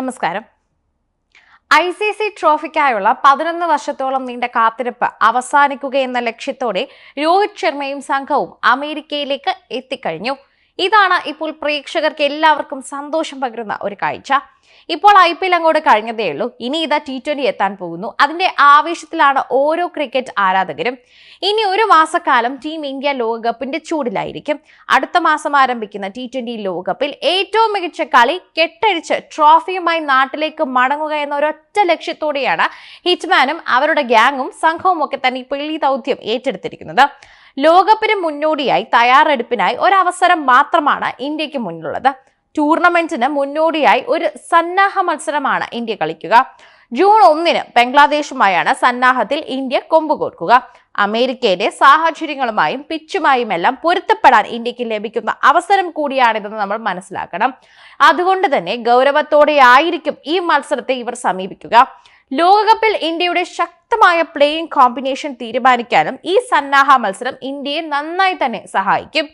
നമസ്കാരം. I C C ട്രോഫിക്കായുള്ള പതിനൊന്ന് വർഷത്തോളം നീണ്ട കാത്തിരിപ്പ് അവസാനിക്കുകയെന്ന ലക്ഷ്യത്തോടെ രോഹിത് ശർമ്മയും സംഘവും അമേരിക്കയിലേക്ക് എത്തിക്കഴിഞ്ഞു. ഇതാണ് ഇപ്പോൾ പ്രേക്ഷകർക്ക് എല്ലാവർക്കും സന്തോഷം പകരുന്ന ഒരു കാഴ്ച. ഇപ്പോൾ ഐ പി എൽ അങ്ങോട്ട് കഴിഞ്ഞതേ ഉള്ളൂ. ഇനി ഇതാ ടി ട്വന്റി എത്താൻ പോകുന്നു. അതിന്റെ ആവേശത്തിലാണ് ഓരോ ക്രിക്കറ്റ് ആരാധകരും. ഇനി ഒരു മാസക്കാലം ടീം ഇന്ത്യ ലോകകപ്പിന്റെ ചൂടിലായിരിക്കും. അടുത്ത മാസം ആരംഭിക്കുന്ന ടി ട്വന്റി ലോകകപ്പിൽ ഏറ്റവും മികച്ച കളി കെട്ടഴിച്ച് ട്രോഫിയുമായി നാട്ടിലേക്ക് മടങ്ങുക എന്ന ഒരൊറ്റ ലക്ഷ്യത്തോടെയാണ് ഹിറ്റ്മാനും അവരുടെ ഗ്യാങ്ങും സംഘവും ഒക്കെ തന്നെ ഇപ്പോൾ ഈ ദൗത്യം ഏറ്റെടുത്തിരിക്കുന്നത്. ലോകകപ്പിന് മുന്നോടിയായി തയ്യാറെടുപ്പിനായി ഒരവസരം മാത്രമാണ് ഇന്ത്യയ്ക്ക് മുന്നിലുള്ളത്. ടൂർണമെന്റിന് മുന്നോടിയായി ഒരു സന്നാഹ മത്സരമാണ് ഇന്ത്യ കളിക്കുക. ജൂൺ ഒന്നിന് ബംഗ്ലാദേശുമായാണ് സന്നാഹത്തിൽ ഇന്ത്യ കൊമ്പുകോർക്കുക അമേരിക്കയിലെ സാഹചര്യങ്ങളുമായും പിച്ചുമായും എല്ലാം പൊരുത്തപ്പെടാൻ ഇന്ത്യയ്ക്ക് ലഭിക്കുന്ന അവസരം കൂടിയാണിതെന്ന് നമ്മൾ മനസ്സിലാക്കണം. അതുകൊണ്ട് തന്നെ ഗൗരവത്തോടെ ആയിരിക്കും ഈ മത്സരത്തെ ഇവർ സമീപിക്കുക. ലോകകപ്പിൽ ഇന്ത്യയുടെ ശക്തമായ പ്ലേയിങ് കോമ്പിനേഷൻ തീരുമാനിക്കാനും ഈ സന്നാഹ മത്സരം ഇന്ത്യയെ നന്നായി തന്നെ സഹായിക്കും.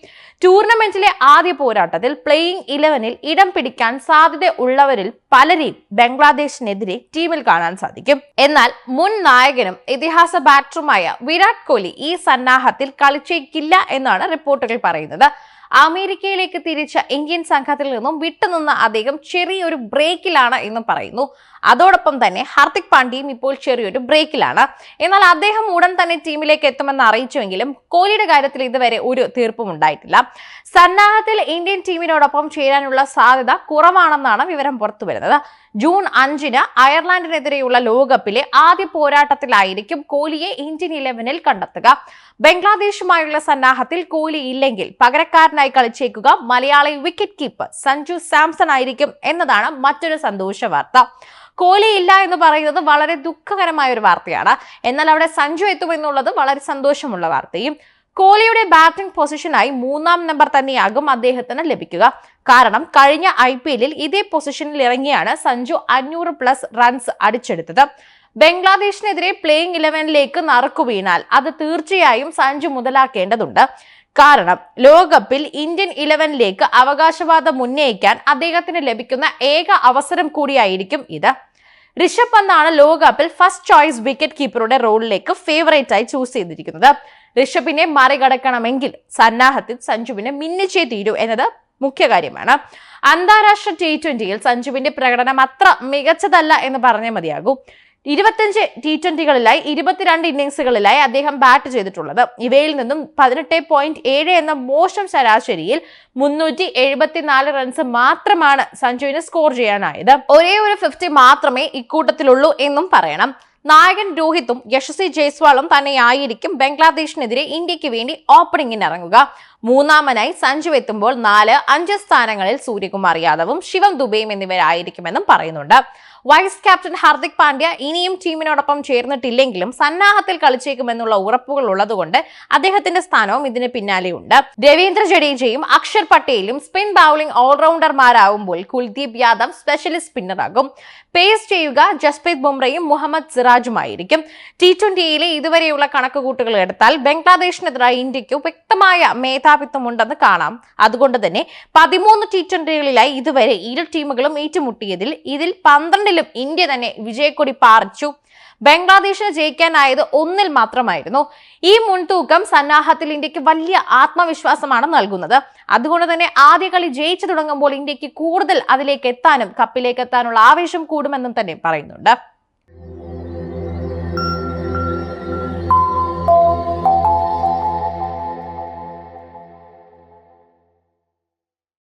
ടൂർണമെന്റിലെ ആദ്യ പോരാട്ടത്തിൽ പ്ലേയിങ് ഇലവനിൽ ഇടം പിടിക്കാൻ സാധ്യത ഉള്ളവരിൽ പലരെയും ബംഗ്ലാദേശിനെതിരെ ടീമിൽ കാണാൻ സാധിക്കും. എന്നാൽ മുൻ നായകനും ഇതിഹാസ ബാറ്ററുമായ വിരാട് കോഹ്ലി ഈ സന്നാഹത്തിൽ കളിച്ചേക്കില്ല എന്നാണ് റിപ്പോർട്ടുകൾ പറയുന്നത്. അമേരിക്കയിലേക്ക് തിരിച്ച ഇന്ത്യൻ സംഘത്തിൽ നിന്നും വിട്ടുനിന്ന അദ്ദേഹം ചെറിയൊരു ബ്രേക്കിലാണ് എന്നും പറയുന്നു. അതോടൊപ്പം തന്നെ ഹാർദിക് പാണ്ഡ്യയും ഇപ്പോൾ ചെറിയൊരു ബ്രേക്കിലാണ്. എന്നാൽ അദ്ദേഹം ഉടൻ തന്നെ ടീമിലേക്ക് എത്തുമെന്ന് അറിയിച്ചുവെങ്കിലും കോഹ്ലിയുടെ കാര്യത്തിൽ ഇതുവരെ ഒരു തീർപ്പും ഉണ്ടായിട്ടില്ല. സന്നാഹത്തിൽ ഇന്ത്യൻ ടീമിനോടൊപ്പം ചേരാനുള്ള സാധ്യത കുറവാണെന്നാണ് വിവരം പുറത്തുവരുന്നത്. ജൂൺ അഞ്ചിന് അയർലാൻഡിനെതിരെയുള്ള ലോകകപ്പിലെ ആദ്യ പോരാട്ടത്തിലായിരിക്കും കോഹ്ലിയെ ഇന്ത്യൻ ഇലവനിൽ കണ്ടെത്തുക. ബംഗ്ലാദേശുമായുള്ള സന്നാഹത്തിൽ കോഹ്ലി ഇല്ലെങ്കിൽ പകരക്കാരനായി കളിച്ചേക്കുക. മലയാളി വിക്കറ്റ് കീപ്പർ സഞ്ജു സാംസൺ ആയിരിക്കും എന്നതാണ് മറ്റൊരു സന്തോഷ വാർത്ത. കോഹ്ലി ഇല്ല എന്ന് പറയുന്നത് വളരെ ദുഃഖകരമായ ഒരു വാർത്തയാണ്. എന്നാൽ അവിടെ സഞ്ജു എത്തുമെന്നുള്ളത് വളരെ സന്തോഷമുള്ള വാർത്തയും കോഹ്ലിയുടെ ബാറ്റിംഗ് പൊസിഷനായി മൂന്നാം നമ്പർ തന്നെയാകും അദ്ദേഹത്തിന് ലഭിക്കുക. കാരണം കഴിഞ്ഞ ഐ പി എല്ലിൽ ഇതേ പൊസിഷനിൽ ഇറങ്ങിയാണ് സഞ്ജു അഞ്ഞൂറ് പ്ലസ് റൺസ് അടിച്ചെടുത്തത്. ബംഗ്ലാദേശിനെതിരെ പ്ലേയിങ് ഇലവനിലേക്ക് നറുക്കു വീണാൽ അത് തീർച്ചയായും സഞ്ജു മുതലാക്കേണ്ടതുണ്ട്. കാരണം ലോകകപ്പിൽ ഇന്ത്യൻ ഇലവനിലേക്ക് അവകാശവാദം ഉന്നയിക്കാൻ അദ്ദേഹത്തിന് ലഭിക്കുന്ന ഏക അവസരം കൂടിയായിരിക്കും ഇത്. ഋഷഭ് പന്താണ് ലോകകപ്പിൽ ഫസ്റ്റ് ചോയ്സ് വിക്കറ്റ് കീപ്പറുടെ റോളിലേക്ക് ഫേവറേറ്റ് ആയി ചൂസ് ചെയ്തിരിക്കുന്നത്. ഋഷഭിനെ മറികടക്കണമെങ്കിൽ സന്നാഹത്തിൽ സഞ്ജുവിനെ മിന്നിച്ചേ തീരൂ എന്നത് മുഖ്യ കാര്യമാണ്. അന്താരാഷ്ട്ര ടി ട്വന്റിയിൽ സഞ്ജുവിന്റെ പ്രകടനം അത്ര മികച്ചതല്ല എന്ന് പറഞ്ഞേ മതിയാകൂ. ഇരുപത്തിയഞ്ച് ടി ട്വന്റികളിലായി ഇരുപത്തിരണ്ട് ഇന്നിങ്സുകളിലായി അദ്ദേഹം ബാറ്റ് ചെയ്തിട്ടുള്ളത്. ഇവയിൽ നിന്നും പതിനെട്ട് പോയിന്റ് ഏഴ് എന്ന മോശം ശരാശരിയിൽ മുന്നൂറ്റി എഴുപത്തിനാല് റൺസ് മാത്രമാണ് സഞ്ജുവിന് സ്കോർ ചെയ്യാനായത്. ഒരേ ഒരു ഫിഫ്റ്റി മാത്രമേ ഇക്കൂട്ടത്തിലുള്ളൂ എന്നും പറയണം. നായകൻ രോഹിത്തും യശസ്വി ജയ്സ്വാളും തന്നെയായിരിക്കും ബംഗ്ലാദേശിനെതിരെ ഇന്ത്യയ്ക്ക് വേണ്ടി ഓപ്പണിംഗിന് ഇറങ്ങുക മൂന്നാമനായി സഞ്ജു എത്തുമ്പോൾ നാല് അഞ്ച് സ്ഥാനങ്ങളിൽ സൂര്യകുമാർ യാദവും ശിവം ദുബെയും എന്നിവരായിരിക്കുമെന്നും പറയുന്നുണ്ട്. വൈസ് ക്യാപ്റ്റൻ ഹാർദിക് പാണ്ഡ്യ ഇനിയും ടീമിനോടൊപ്പം ചേർന്നിട്ടില്ലെങ്കിലും സന്നാഹത്തിൽ കളിച്ചേക്കുമെന്നുള്ള ഉറപ്പുകൾ ഉള്ളതുകൊണ്ട് അദ്ദേഹത്തിന്റെ സ്ഥാനവും ഇതിന് പിന്നാലെയുണ്ട്. രവീന്ദ്ര ജഡേജയും അക്ഷർ പട്ടേലും സ്പിൻ ബൗളിംഗ് ഓൾറൗണ്ടർമാരാകുമ്പോൾ കുൽദീപ് യാദവ് സ്പെഷ്യലിസ്റ്റ് സ്പിന്നറാകും. പേസ് ചെയ്യുക ജസ്പ്രീത് ബുംറയും മുഹമ്മദ് സിറാജുമായിരിക്കും. ടി ട്വന്റിയിലെ ഇതുവരെയുള്ള കണക്കുകൂട്ടുകൾ എടുത്താൽ ബംഗ്ലാദേശിനെതിരായി ഇന്ത്യയ്ക്ക് വ്യക്തമായ മേധാവിത്വം ഉണ്ടെന്ന് കാണാം. അതുകൊണ്ട് തന്നെ പതിമൂന്ന് ടി ട്വന്റികളിലായി ഇതുവരെ ഇരു ടീമുകളും ഏറ്റുമുട്ടിയതിൽ ഇതിൽ പന്ത്രണ്ടിലും ഇന്ത്യ തന്നെ വിജയക്കൊടി പാറിച്ചു. ബംഗ്ലാദേശിന് ജയിക്കാനായത് ഒന്നിൽ മാത്രമായിരുന്നു. ഈ മുൻതൂക്കം സന്നാഹത്തിൽ ഇന്ത്യയ്ക്ക് വലിയ ആത്മവിശ്വാസമാണ് നൽകുന്നത്. അതുകൊണ്ട് തന്നെ ആദ്യ കളി ജയിച്ചു തുടങ്ങുമ്പോൾ ഇന്ത്യയ്ക്ക് കൂടുതൽ അതിലേക്ക് എത്താനും കപ്പിലേക്ക് എത്താനുള്ള ആവേശം കൂടുമെന്നും തന്നെ പറയുന്നുണ്ട്.